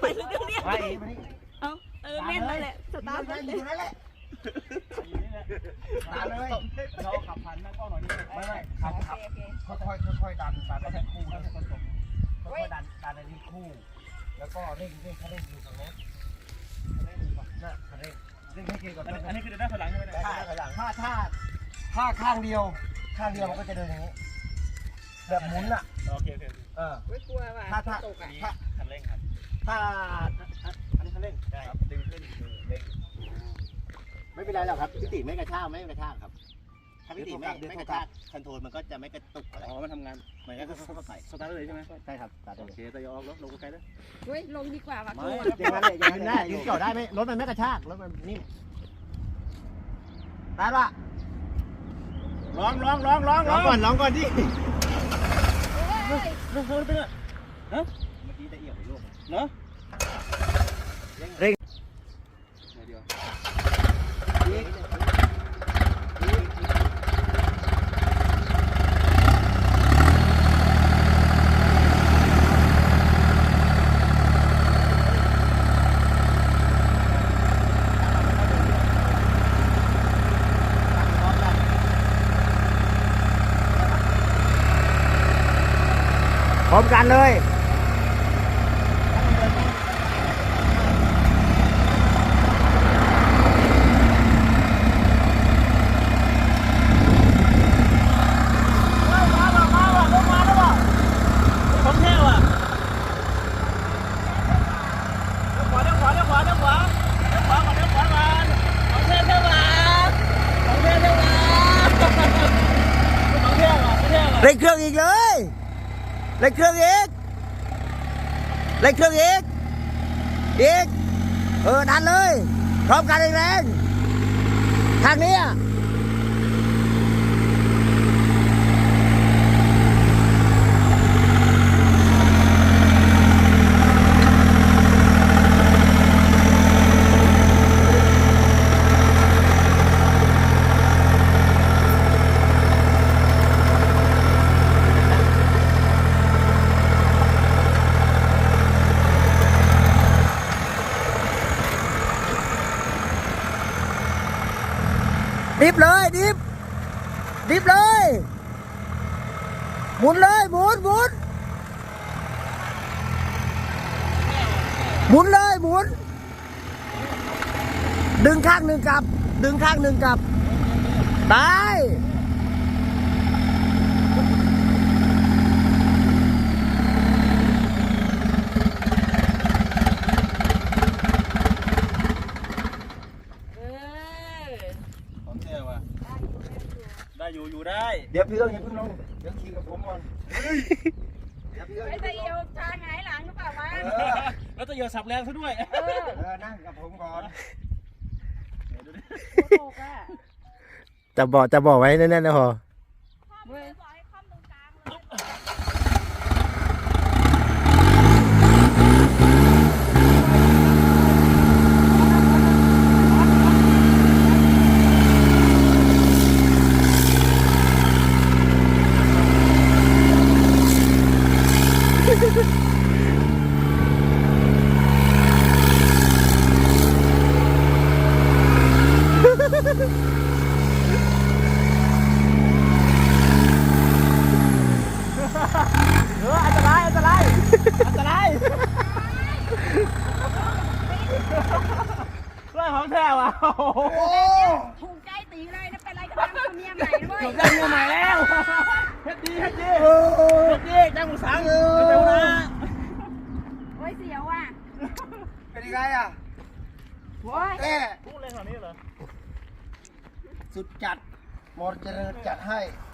ไปเรื่องเรียกไปมานี่เอาเออแม่นแล้วแหละสตาร์ทไปอยู่นั่นแหละตาเลยเราขับผ่านหน้ากล้องหน่อยนี่ไม่ไม่ขับขับค่อยๆค่อยๆดันดันไปคู่แล้วค่อยๆค่อยๆดันดันไปที่คู่ แล้วก็เร่งเร่งคันเร่งอยู่ตรงโน้นคันเร่งอยู่ฝั่งหน้าคันเร่งเร่งให้เกก่อนอันนี้อันนี้คือเดินหน้าถอยหลังใช่ไหมเนี่ยถ้าถ้าถ้าถ้าข้างเดียว ข้างเดียวมันก็จะเดินอย่างนี้ แบบหมุนอะโอเคโอเคเออ ไม่กลัวว่ะถ้าถ้า ตกอะถ้าคันเร่งครับถ้าอันนี้คันเร่งใช่ครับดึงขึ้นเร่งไม่เป็นไรหรอกครับพิติไม่กระชากไม่กระชากครับ ถ้าพิติไม่ไม่กระชากคอนโทรลมันก็จะไม่กระตุกอะไรอ๋อมันทำงานมันก็เข้าใส่สตาร์ทเลยใช่ไหมใช่ครับตัดโอเคแต่อย่าออกแล้วลงไกลๆนะเฮ้ยลงดีกว่าว่ะกไม่ลัวอย่างนั้นเลยยืนได้ยืนเกี่ยวได้ไหมรถมันไม่กระชากรถมันนิ่มได้ปะลองลองลองลองลองก่อนลองก่อนดิ เฮ้ยเรื่องเป็นอะเมื่อกี้จะเอียวไปลูกเนาะเร่งเดี๋ยว พร้อมกันเลย ของแท้ว่ะขวาเลี้ยวขวาเลี้ยวขวาเลี้ยวขวาเลี้ยวขวาก่อนเลี้ยวขวาก่อน ของแท้เท่าไหร่ของแท้เท่าไหร่ของแท้ว่ะของแท้ว่ะเร่งเครื่องอีกเลย เร่งเครื่องอีกเร่งเครื่องอีกอีกเออดันเลยพร้อมกันแรงๆทางนี้อะ ดิบเลยดิบดิบเลยหมุนเลยหมุนหมุนหมุนเลยหมุน ดึงข้างหนึ่งกลับ ดึงข้างหนึ่งกลับ ได้ เออ ของแท้ว่ะได้ อยู่อยู่ได้ เดี๋ยวพี่ต้องอย่าเพิ่งลงเดี๋ยวขี่กับผมก่อนเดี๋ยวพี่ต้องไอ้ตะเอียวทางหงายหลังหรือเปล่าวะเออแล้วจะเหยียบสับแรงซะด้วยเออเออนั่งกับผมก่อนหัวโตกอะจะบอกจะบอกไว้แน่ๆนะพอ เว้ย เอออันตรายอันตรายอันตรายเรื่องของแท้ว่ะโอ้โหถูกใจตีเลยนะเป็นไรกันบ้างเอาเมียใหม่นะเว้ยจบได้เงินใหม่แล้ว เฮ็ดดีเฮ็ดดีเฮ็ดดีจ้างหมูสังเร็วๆนะโอ้ยเสียวอะเป็นยังไงอะโอ้ยแม่พูดเลยขนาดนี้เหรอสุดจัดหมดเจริญจัดให้เ